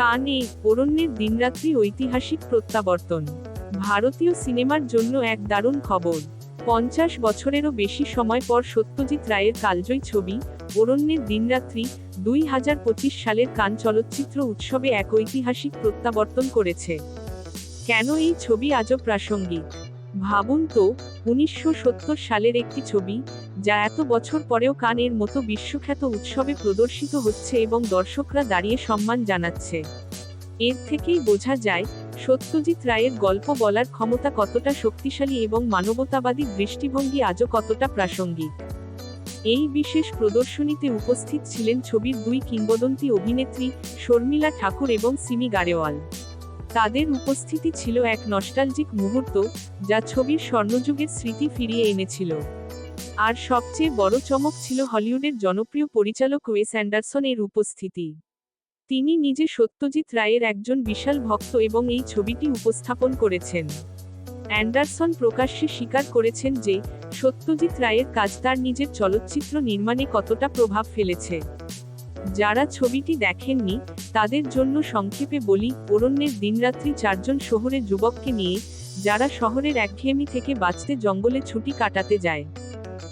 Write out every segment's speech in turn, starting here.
কানে অরণ্যের দিনরাত্রি ঐতিহাসিক প্রত্যাবর্তন। ভারতীয় সিনেমার জন্য এক দারুণ খবর। পঞ্চাশ বছরেরও বেশি সময় পর সত্যজিৎ রায়ের কালজয়ী ছবি, অরণ্যের দিনরাত্রি, দুই হাজার পঁচিশ সালের কান চলচ্চিত্র উৎসবে এক ঐতিহাসিক প্রত্যাবর্তন করেছে। কেন এই ছবি আজও প্রাসঙ্গিক? ভাবুন তো, উনিশশো সত্তর সালের একটি ছবি যা এত বছর পরেও কানের মতো বিশ্বখ্যাত উৎসবে প্রদর্শিত হচ্ছে এবং দর্শকরা দাঁড়িয়ে সম্মান জানাচ্ছে। এর থেকেই বোঝা যায়, সত্যজিৎ রায়ের গল্প বলার ক্ষমতা কতটা শক্তিশালী এবং মানবতাবাদী দৃষ্টিভঙ্গি আজও কতটা প্রাসঙ্গিক। এই বিশেষ প্রদর্শনীতে উপস্থিত ছিলেন ছবির দুই কিংবদন্তি অভিনেত্রী শর্মিলা ঠাকুর এবং সিমি গারেওয়াল তাদের উপস্থিতি ছিল এক নস্টালজিক মুহূর্ত, যা ছবির স্বর্ণযুগের স্মৃতি ফিরিয়ে এনেছিল। আর সবচেয়ে বড় চমক ছিল হলিউডের জনপ্রিয় পরিচালক ওয়েস অ্যান্ডারসন এর উপস্থিতি। তিনি নিজে সত্যজিৎ রায়ের একজন বিশাল ভক্ত এবং এই ছবিটি উপস্থাপন করেছেন। অ্যান্ডারসন প্রকাশ্যে স্বীকার করেছেন যে, সত্যজিৎ রায়ের কাজ তার নিজের চলচ্চিত্র নির্মাণে কতটা প্রভাব ফেলেছে। যারা ছবিটি দেখেননি, তাদের জন্য সংক্ষেপে বলি, অরণ্যের দিনরাত্রি চারজন শহরে যুবককে নিয়ে, যারা শহরের একঘেয়েমি থেকে বাঁচতে জঙ্গলে ছুটি কাটাতে যায়।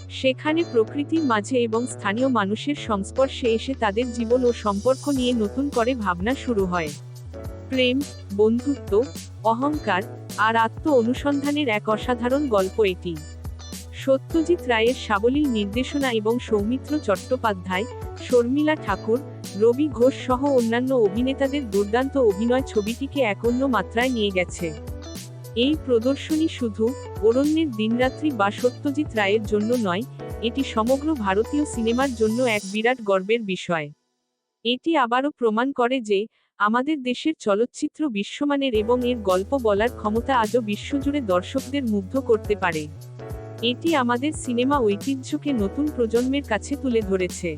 সেখানে প্রকৃতির মাঝে এবং স্থানীয় মানুষের সংস্পর্শে এসে তাদের জীবন ও সম্পর্ক নিয়ে নতুন করে ভাবনা শুরু হয়। প্রেম, বন্ধুত্ব, অহংকার আর আত্ম অনুসন্ধানের এক অসাধারণ গল্প এটি। সত্যজিৎ রায়ের সাবলীল নির্দেশনা এবং সৌমিত্র চট্টোপাধ্যায়, শর্মিলা ঠাকুর, রবি ঘোষ সহ অন্যান্য অভিনেতাদের দুর্দান্ত অভিনয় ছবিটিকে এক অন্য মাত্রায় নিয়ে গেছে। এই প্রদর্শনী শুধু অরণ্যের দিনরাত্রি বা সত্যজিৎ রায়ের জন্য নয়, এটি সমগ্র ভারতীয় সিনেমার জন্য এক বিরাট গর্বের বিষয়। এটি আবারও প্রমাণ করে যে, আমাদের দেশের চলচ্চিত্র বিশ্বমানের এবং এর গল্প বলার ক্ষমতা আজও বিশ্বজুড়ে দর্শকদের মুগ্ধ করতে পারে। এটি আমাদের সিনেমা ঐতিহ্যকে নতুন প্রজন্মের কাছে তুলে ধরেছে।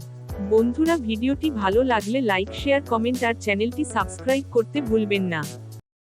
বন্ধুরা, ভিডিওটি ভালো লাগলে লাইক, শেয়ার, কমেন্ট আর চ্যানেলটি সাবস্ক্রাইব করতে ভুলবেন না।